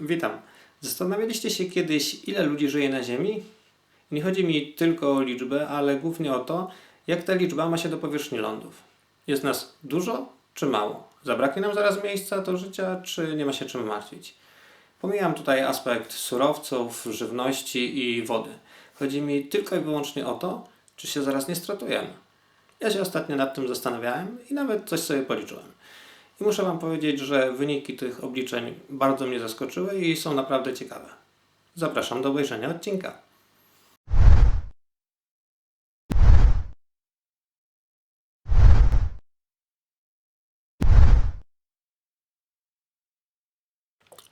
Witam. Zastanawialiście się kiedyś, ile ludzi żyje na Ziemi? Nie chodzi mi tylko o liczbę, ale głównie o to, jak ta liczba ma się do powierzchni lądów. Jest nas dużo czy mało? Zabraknie nam zaraz miejsca do życia, czy nie ma się czym martwić? Pomijam tutaj aspekt surowców, żywności i wody. Chodzi mi tylko i wyłącznie o to, czy się zaraz nie stratujemy. Ja się ostatnio nad tym zastanawiałem i nawet coś sobie policzyłem. I muszę Wam powiedzieć, że wyniki tych obliczeń bardzo mnie zaskoczyły i są naprawdę ciekawe. Zapraszam do obejrzenia odcinka.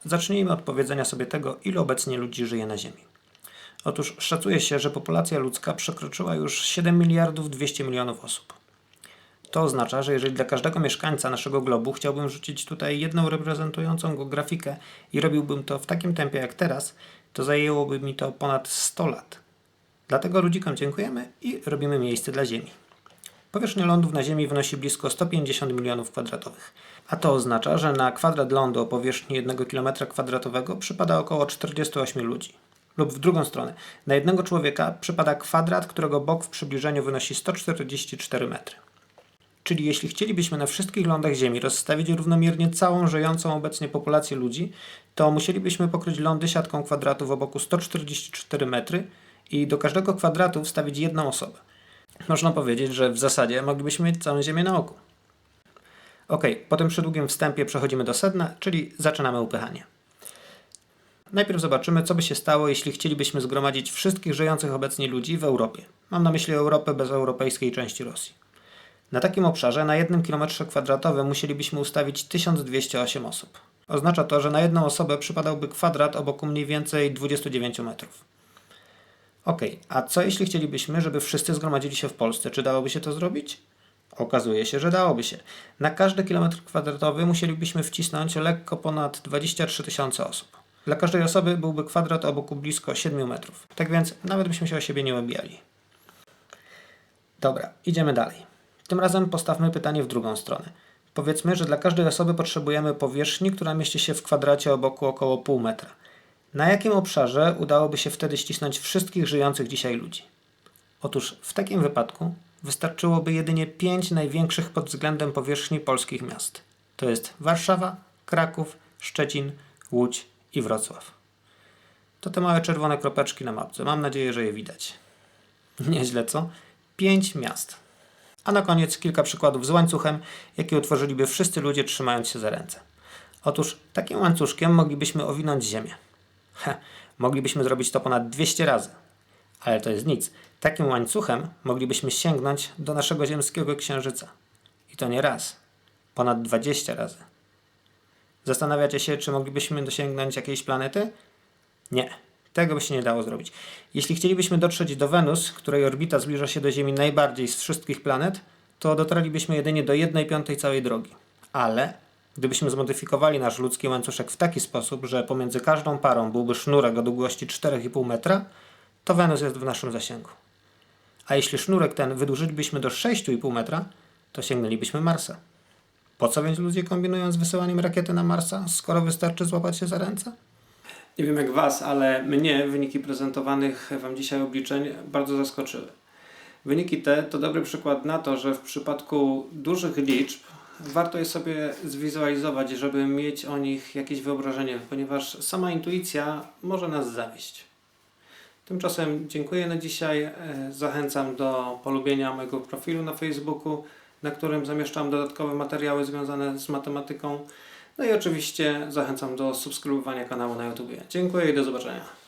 Zacznijmy od powiedzenia sobie tego, ile obecnie ludzi żyje na Ziemi. Otóż szacuje się, że populacja ludzka przekroczyła już 7 miliardów 200 milionów osób. To oznacza, że jeżeli dla każdego mieszkańca naszego globu chciałbym rzucić tutaj jedną reprezentującą go grafikę i robiłbym to w takim tempie jak teraz, to zajęłoby mi to ponad 100 lat. Dlatego ludzikom dziękujemy i robimy miejsce dla Ziemi. Powierzchnia lądów na Ziemi wynosi blisko 150 milionów kwadratowych, a to oznacza, że na kwadrat lądu o powierzchni 1 km kwadratowego przypada około 48 ludzi. Lub w drugą stronę, na jednego człowieka przypada kwadrat, którego bok w przybliżeniu wynosi 144 metry. Czyli jeśli chcielibyśmy na wszystkich lądach Ziemi rozstawić równomiernie całą żyjącą obecnie populację ludzi, to musielibyśmy pokryć lądy siatką kwadratów o boku 144 metry i do każdego kwadratu wstawić jedną osobę. Można powiedzieć, że w zasadzie moglibyśmy mieć całą Ziemię na oku. Ok, po tym przydługim wstępie przechodzimy do sedna, czyli zaczynamy upychanie. Najpierw zobaczymy, co by się stało, jeśli chcielibyśmy zgromadzić wszystkich żyjących obecnie ludzi w Europie. Mam na myśli Europę bez europejskiej części Rosji. Na takim obszarze na jednym kilometrze kwadratowym musielibyśmy ustawić 1208 osób. Oznacza to, że na jedną osobę przypadałby kwadrat o boku mniej więcej 29 metrów. Ok, a co jeśli chcielibyśmy, żeby wszyscy zgromadzili się w Polsce? Czy dałoby się to zrobić? Okazuje się, że dałoby się. Na każdy kilometr kwadratowy musielibyśmy wcisnąć lekko ponad 23 tysiące osób. Dla każdej osoby byłby kwadrat o boku blisko 7 metrów. Tak więc nawet byśmy się o siebie nie obijali. Dobra, idziemy dalej. Tym razem postawmy pytanie w drugą stronę. Powiedzmy, że dla każdej osoby potrzebujemy powierzchni, która mieści się w kwadracie o boku około pół metra. Na jakim obszarze udałoby się wtedy ścisnąć wszystkich żyjących dzisiaj ludzi? Otóż w takim wypadku wystarczyłoby jedynie pięć największych pod względem powierzchni polskich miast. To jest Warszawa, Kraków, Szczecin, Łódź i Wrocław. To te małe czerwone kropeczki na mapce. Mam nadzieję, że je widać. Nieźle, co? Pięć miast. A na koniec kilka przykładów z łańcuchem, jakie utworzyliby wszyscy ludzie trzymając się za ręce. Otóż takim łańcuszkiem moglibyśmy owinąć Ziemię. He, moglibyśmy zrobić to ponad 200 razy. Ale to jest nic. Takim łańcuchem moglibyśmy sięgnąć do naszego ziemskiego księżyca. I to nie raz, ponad 20 razy. Zastanawiacie się, czy moglibyśmy dosięgnąć jakiejś planety? Nie, tego by się nie dało zrobić. Jeśli chcielibyśmy dotrzeć do Wenus, której orbita zbliża się do Ziemi najbardziej z wszystkich planet, to dotarlibyśmy jedynie do 1 piątej całej drogi. Ale gdybyśmy zmodyfikowali nasz ludzki łańcuszek w taki sposób, że pomiędzy każdą parą byłby sznurek o długości 4,5 metra, to Wenus jest w naszym zasięgu. A jeśli sznurek ten wydłużylibyśmy do 6,5 metra, to sięgnęlibyśmy Marsa. Po co więc ludzie kombinują z wysyłaniem rakiety na Marsa, skoro wystarczy złapać się za ręce? Nie wiem jak Was, ale mnie wyniki prezentowanych Wam dzisiaj obliczeń bardzo zaskoczyły. Wyniki te to dobry przykład na to, że w przypadku dużych liczb warto je sobie zwizualizować, żeby mieć o nich jakieś wyobrażenie, ponieważ sama intuicja może nas zawieść. Tymczasem dziękuję na dzisiaj. E, Zachęcam do polubienia mojego profilu na Facebooku, na którym zamieszczam dodatkowe materiały związane z matematyką. No i oczywiście zachęcam do subskrybowania kanału na YouTube. Dziękuję i do zobaczenia.